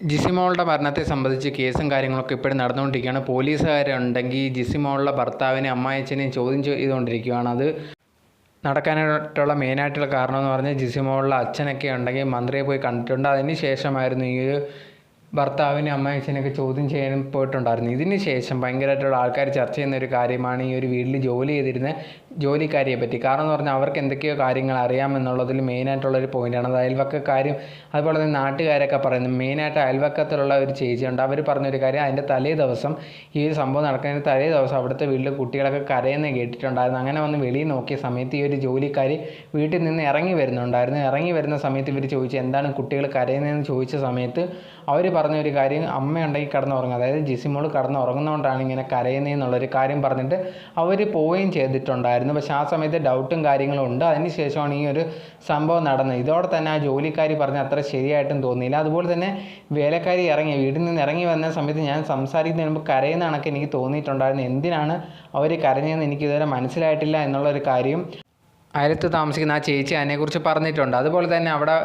ജിസിമോളുടെ മരണത്തെ സംബന്ധിച്ച് കേസും കാര്യങ്ങളൊക്കെ ഇപ്പോഴും നടന്നുകൊണ്ടിരിക്കുകയാണ്. പോലീസുകാരുണ്ടെങ്കിൽ ജിസിമോളുടെ ഭർത്താവിനെ അമ്മായച്ചനെയും ചോദ്യം ചെയ്തുകൊണ്ടിരിക്കുകയാണ്. അത് നടക്കാനായിട്ടുള്ള മെയിനായിട്ടുള്ള കാരണം എന്ന് പറഞ്ഞാൽ ജിസിമോളുടെ അച്ഛനൊക്കെ ഉണ്ടെങ്കിൽ മന്ത്രിയെ പോയി കണ്ടിട്ടുണ്ട്. അതിന് ശേഷമായിരുന്നു ഈ ഒരു ഭർത്താവിനെ അമ്മായച്ചനെയൊക്കെ ചോദ്യം ചെയ്യാൻ പോയിട്ടുണ്ടായിരുന്നു ഇതിന് ശേഷം ഭയങ്കരമായിട്ടുള്ള ആൾക്കാർ ചർച്ച ചെയ്യുന്ന ഒരു കാര്യമാണ് ഈ ഒരു വീട്ടിൽ ജോലി ചെയ്തിരുന്ന ജോലിക്കാരിയെ പറ്റി കാരണം എന്ന് പറഞ്ഞാൽ അവർക്ക് എന്തൊക്കെയോ കാര്യങ്ങൾ അറിയാമെന്നുള്ളതിൽ മെയിനായിട്ടുള്ളൊരു ഒരു പോയിന്റാണ് അത് കാര്യം അതുപോലെ തന്നെ നാട്ടുകാരൊക്കെ പറയുന്നത് മെയിനായിട്ട് അയൽവക്കത്തിലുള്ള ഒരു ചേച്ചിയുണ്ട്. അവർ പറഞ്ഞൊരു കാര്യം അതിന്റെ തലേ ദിവസം ഈ ഒരു സംഭവം നടക്കുന്നതിന് തലേ ദിവസം അവിടുത്തെ വീട്ടിൽ കുട്ടികളൊക്കെ കരയെന്ന് കേട്ടിട്ടുണ്ടായിരുന്നു. അങ്ങനെ വന്ന് വെളിയിൽ നോക്കിയ സമയത്ത് ഈ ഒരു ജോലിക്കാരി വീട്ടിൽ നിന്ന് ഇറങ്ങി വരുന്നുണ്ടായിരുന്നു. ഇറങ്ങി വരുന്ന സമയത്ത് ഇവർ ചോദിച്ചു എന്താണ് കുട്ടികൾ കരയുന്നതെന്ന്? ചോദിച്ച സമയത്ത് അവർ പറഞ്ഞൊരു കാര്യം അമ്മയുണ്ടെങ്കിൽ കിടന്നുറങ്ങും. അതായത് ജിസിമോൾ കിടന്നുറങ്ങുന്നതുകൊണ്ടാണ് ഇങ്ങനെ കരയുന്നതെന്നുള്ളൊരു കാര്യം പറഞ്ഞിട്ട് അവർ പോവുകയും ചെയ്തിട്ടുണ്ടായിരുന്നു. പക്ഷെ ആ സമയത്ത് ഡൗട്ടും കാര്യങ്ങളും ഉണ്ട്. അതിന് ശേഷമാണ് ഈ ഒരു സംഭവം നടന്നത്. ഇതോടെ തന്നെ ആ ജോലിക്കാരി പറഞ്ഞ അത്ര ശരിയായിട്ടും തോന്നിയില്ല. അതുപോലെ തന്നെ വേലക്കാരി ഇറങ്ങി വീട്ടിൽ നിന്ന് ഇറങ്ങി വന്ന സമയത്ത് ഞാൻ സംസാരിക്കുന്നതിന് മുമ്പ് കരയുന്ന കണക്ക് എനിക്ക് തോന്നിയിട്ടുണ്ടായിരുന്നു. എന്തിനാണ് അവർ കരഞ്ഞതെന്ന് എനിക്ക് ഇതുവരെ മനസ്സിലായിട്ടില്ല എന്നുള്ളൊരു കാര്യം അയലത്ത് താമസിക്കുന്ന ആ ചേച്ചി അതിനെക്കുറിച്ച് പറഞ്ഞിട്ടുണ്ട്. അതുപോലെ തന്നെ അവിടെ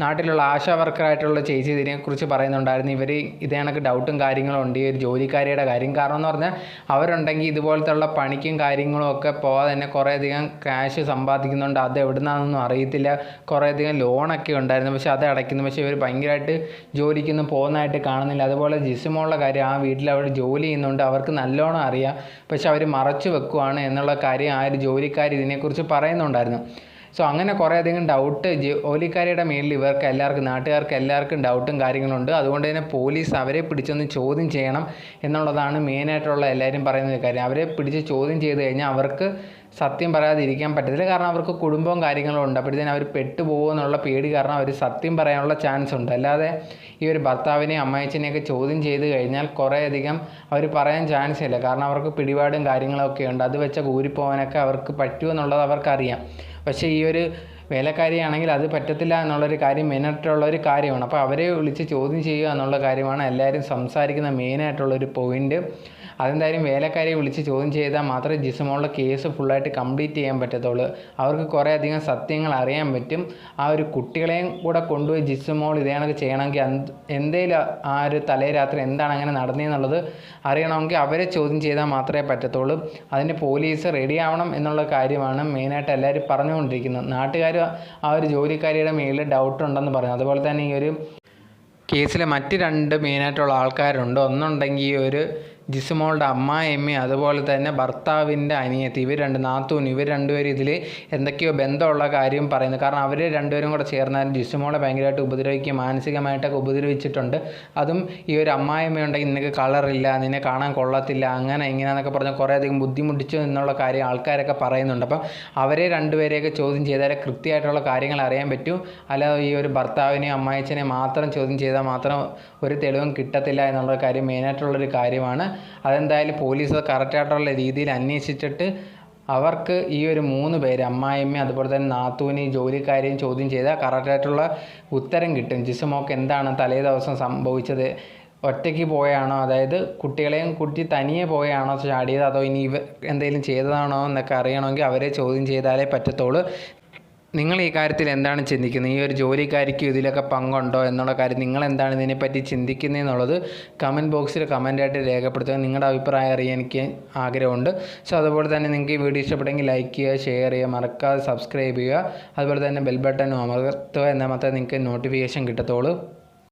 നാട്ടിലുള്ള ആശാ വർക്കറായിട്ടുള്ള ചേച്ചി ഇതിനെക്കുറിച്ച് പറയുന്നുണ്ടായിരുന്നു. ഇവർ ഇതേ കണക്ക് ഡൗട്ടും കാര്യങ്ങളും ഉണ്ട്. ഈ ഒരു ജോലിക്കാരിയുടെ കാര്യം. കാരണം എന്ന് പറഞ്ഞാൽ അവരുണ്ടെങ്കിൽ ഇതുപോലത്തെ പണിക്കും കാര്യങ്ങളും ഒക്കെ പോകാതെ തന്നെ കുറേയധികം ക്യാഷ് സമ്പാദിക്കുന്നുണ്ട്. അത് എവിടുന്നാണെന്നൊന്നും അറിയത്തില്ല. കുറേയധികം ലോണൊക്കെ ഉണ്ടായിരുന്നു. പക്ഷേ അത് അടയ്ക്കുന്നു. പക്ഷേ ഇവർ ഭയങ്കരമായിട്ട് ജോലിക്കൊന്നും പോകുന്നതായിട്ട് കാണുന്നില്ല. അതുപോലെ ജിസുമോളുടെ കാര്യം ആ വീട്ടിൽ അവർ ജോലി ചെയ്യുന്നുണ്ട്. അവർക്ക് നല്ലോണം അറിയാം. പക്ഷെ അവർ മറച്ചു വെക്കുവാണ് എന്നുള്ള കാര്യം ആ ഒരു ജോലിക്കാർ ഇതിനെക്കുറിച്ച് പറയുന്നുണ്ടായിരുന്നു. സോ അങ്ങനെ കുറേയധികം ഡൗട്ട് ജോലിക്കാരിയുടെ മേലിൽ ഇവർക്ക് എല്ലാവർക്കും നാട്ടുകാർക്ക് എല്ലാവർക്കും ഡൗട്ടും കാര്യങ്ങളുണ്ട്. അതുകൊണ്ട് തന്നെ പോലീസ് അവരെ പിടിച്ചൊന്ന് ചോദ്യം ചെയ്യണം എന്നുള്ളതാണ് മെയിനായിട്ടുള്ള എല്ലാവരും പറയുന്ന ഒരു കാര്യം. അവരെ പിടിച്ച് ചോദ്യം ചെയ്ത് കഴിഞ്ഞാൽ അവർക്ക് സത്യം പറയാതിരിക്കാൻ പറ്റത്തില്ല. കാരണം അവർക്ക് കുടുംബവും കാര്യങ്ങളും ഉണ്ട്. അപ്പോഴത്തേനും അവർ പെട്ടുപോകുമോ എന്നുള്ള പേടി കാരണം അവർ സത്യം പറയാനുള്ള ചാൻസ് ഉണ്ട്. അല്ലാതെ ഈ ഒരു ഭർത്താവിനെയും അമ്മായച്ചനെയൊക്കെ ചോദ്യം ചെയ്ത് കഴിഞ്ഞാൽ കുറേയധികം അവർ പറയാൻ ചാൻസ് ഇല്ല. കാരണം അവർക്ക് പിടിപാടും കാര്യങ്ങളൊക്കെ ഉണ്ട്. അത് വെച്ച കൂരിപ്പോവാനൊക്കെ അവർക്ക് പറ്റുമെന്നുള്ളത് അവർക്കറിയാം. പക്ഷേ ഈ ഒരു വേലക്കാരിയാണെങ്കിൽ അത് പറ്റത്തില്ല എന്നുള്ളൊരു കാര്യം മെയിനായിട്ടുള്ള ഒരു കാര്യമാണ്. അപ്പോൾ അവരെ വിളിച്ച് ചോദ്യം ചെയ്യുക എന്നുള്ള കാര്യമാണ് എല്ലാവരും സംസാരിക്കുന്ന മെയിനായിട്ടുള്ളൊരു പോയിന്റ്. അതെന്തായാലും വേലക്കാരെ വിളിച്ച് ചോദ്യം ചെയ്താൽ മാത്രമേ ജിസമോളുടെ കേസ് ഫുള്ളായിട്ട് കംപ്ലീറ്റ് ചെയ്യാൻ പറ്റത്തുള്ളൂ. അവർക്ക് കുറേ അധികം സത്യങ്ങൾ അറിയാൻ പറ്റും. ആ ഒരു കുട്ടികളെയും കൂടെ കൊണ്ടുപോയി ജിസമോൾ ഇതേ കണക്ക് ചെയ്യണമെങ്കിൽ എന്ത് എന്തേലും ആ ഒരു തലേ രാത്രി എന്താണ് അങ്ങനെ നടന്നതെന്നുള്ളത് അറിയണമെങ്കിൽ അവരെ ചോദ്യം ചെയ്താൽ മാത്രമേ പറ്റത്തുള്ളൂ. അതിന് പോലീസ് റെഡി ആവണം എന്നുള്ള കാര്യമാണ് മെയിനായിട്ട് എല്ലാവരും പറഞ്ഞുകൊണ്ടിരിക്കുന്നത്. നാട്ടുകാർ ആ ഒരു ജോലിക്കാരിയുടെ മേലിൽ ഡൗട്ട് ഉണ്ടെന്ന് പറഞ്ഞു. അതുപോലെ തന്നെ ഈ ഒരു കേസിലെ മറ്റ് രണ്ട് മെയിനായിട്ടുള്ള ആൾക്കാരുണ്ട്. ഒന്നുണ്ടെങ്കിൽ ഒരു ജിസുമോളുടെ അമ്മായിയമ്മയും അതുപോലെ തന്നെ ഭർത്താവിന്റെ അനിയത്തി ഇവർ രണ്ട് നാത്തൂൻ ഇവർ രണ്ടുപേരും ഇതിൽ എന്തൊക്കെയോ ബന്ധമുള്ള കാര്യം പറയുന്നു. കാരണം അവർ രണ്ടുപേരും കൂടെ ചേർന്നാലും ജിസുമോളെ ഭയങ്കരമായിട്ട് ഉപദ്രവിക്കുക മാനസികമായിട്ടൊക്കെ ഉപദ്രവിച്ചിട്ടുണ്ട്. അതും ഈ ഒരു അമ്മായിയമ്മയുണ്ടെങ്കിൽ നിനക്ക് കളറില്ല നിന്നെ കാണാൻ കൊള്ളത്തില്ല അങ്ങനെ ഇങ്ങനെയെന്നൊക്കെ പറഞ്ഞ് കുറേയധികം ബുദ്ധിമുട്ടിച്ചു എന്നുള്ള കാര്യം ആൾക്കാരൊക്കെ പറയുന്നുണ്ട്. അപ്പം അവരെ രണ്ടുപേരെയൊക്കെ ചോദ്യം ചെയ്താലേ കൃത്യമായിട്ടുള്ള കാര്യങ്ങൾ അറിയാൻ പറ്റൂ. അല്ല ഈ ഒരു ഭർത്താവിനെയും അമ്മായച്ചനെയും മാത്രം ചോദ്യം ചെയ്താൽ മാത്രം ഒരു തെളിവും കിട്ടത്തില്ല എന്നുള്ള കാര്യം മെയിനായിട്ടുള്ളൊരു കാര്യമാണ്. അതെന്തായാലും പോലീസ് കറക്റ്റായിട്ടുള്ള രീതിയിൽ അന്വേഷിച്ചിട്ട് അവർക്ക് ഈ ഒരു മൂന്ന് പേര് അമ്മായിമ്മ അതുപോലെ തന്നെ നാത്തൂന് ജോലിക്കാരെയും ചോദ്യം ചെയ്താൽ കറക്റ്റായിട്ടുള്ള ഉത്തരം കിട്ടും. ജിസുമോക്ക് എന്താണ് തലേ ദിവസം സംഭവിച്ചത്? ഒറ്റയ്ക്ക് പോയാണോ? അതായത് കുട്ടികളെയും കുട്ടി തനിയെ പോയാണോ? ചാടിയത്? അതോ ഇനി ഇവ എന്തെങ്കിലും ചെയ്തതാണോ എന്നൊക്കെ അറിയണമെങ്കിൽ അവരെ ചോദ്യം ചെയ്താലേ പറ്റത്തുള്ളൂ. നിങ്ങൾ ഈ കാര്യത്തിൽ എന്താണ് ചിന്തിക്കുന്നത്? ഈ ഒരു ജോലിക്കാരിക്ക് ഇതിലൊക്കെ പങ്കുണ്ടോ എന്നുള്ള കാര്യം നിങ്ങൾ എന്താണ് ഇതിനെപ്പറ്റി ചിന്തിക്കുന്നത് എന്നുള്ളത് കമന്റ് ബോക്സിൽ കമന്റായിട്ട് രേഖപ്പെടുത്തുക. നിങ്ങളുടെ അഭിപ്രായം അറിയാൻ എനിക്ക് ആഗ്രഹമുണ്ട്. സോ അതുപോലെ തന്നെ നിങ്ങൾക്ക് ഈ വീഡിയോ ഇഷ്ടപ്പെട്ടെങ്കിൽ ലൈക്ക് ചെയ്യുക ഷെയർ ചെയ്യുക മറക്കാതെ സബ്സ്ക്രൈബ് ചെയ്യുക. അതുപോലെ തന്നെ ബെൽ ബട്ടൺ അമർത്തുക. എന്നാൽ മാത്രമേ നിങ്ങൾക്ക് നോട്ടിഫിക്കേഷൻ കിട്ടത്തുള്ളൂ.